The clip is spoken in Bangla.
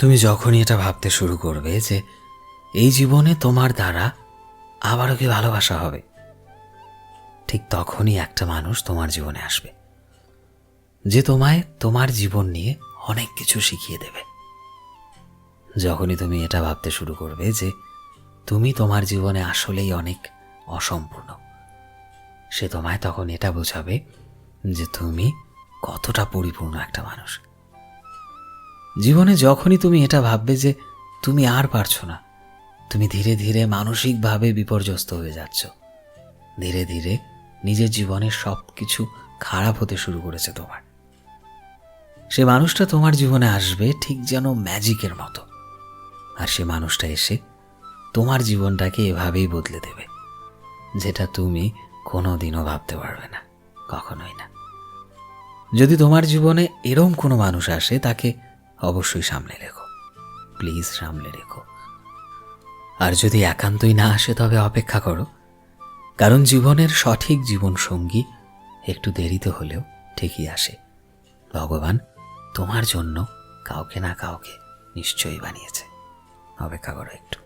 তুমি যখনই এটা ভাবতে শুরু করবে যে এই জীবনে তোমার দ্বারা আবারও কি ভালোবাসা হবে, ঠিক তখনই একটা মানুষ তোমার জীবনে আসবে, যে তোমায় তোমার জীবন নিয়ে অনেক কিছু শিখিয়ে দেবে। যখনই তুমি এটা ভাবতে শুরু করবে যে তুমি তোমার জীবনে আসলেই অনেক অসম্পূর্ণ, সে তোমায় তখন এটা বোঝাবে যে তুমি কতটা পরিপূর্ণ একটা মানুষ। জীবনে যখনই তুমি এটা ভাববে যে তুমি আর পারছ না, তুমি ধীরে ধীরে মানসিকভাবে বিপর্যস্ত হয়ে যাচ্ছ। ধীরে ধীরে নিজের জীবনের সব কিছু খারাপ হতে শুরু করেছে তোমার। সে মানুষটা তোমার জীবনে আসবে ঠিক যেন ম্যাজিকের মতো। আর সে মানুষটা এসে তোমার জীবনটাকে এভাবেই বদলে দেবে, যেটা তুমি কোনো দিনও ভাবতে পারবে না, কখনোই না। যদি তোমার জীবনে এরম কোনো মানুষ আসে, তাকে অবশ্যই সামলে রেখো। প্লিজ সামলে রেখো। আর যদি একান্তই না আসে তবে অপেক্ষা করো। কারণ জীবনের সঠিক জীবন সঙ্গী একটু দেরিতে হলেও ঠিকই আসে। ভগবান তোমার জন্য কাউকে না কাউকে নিশ্চয়ই বানিয়েছে। অপেক্ষা করো একটু।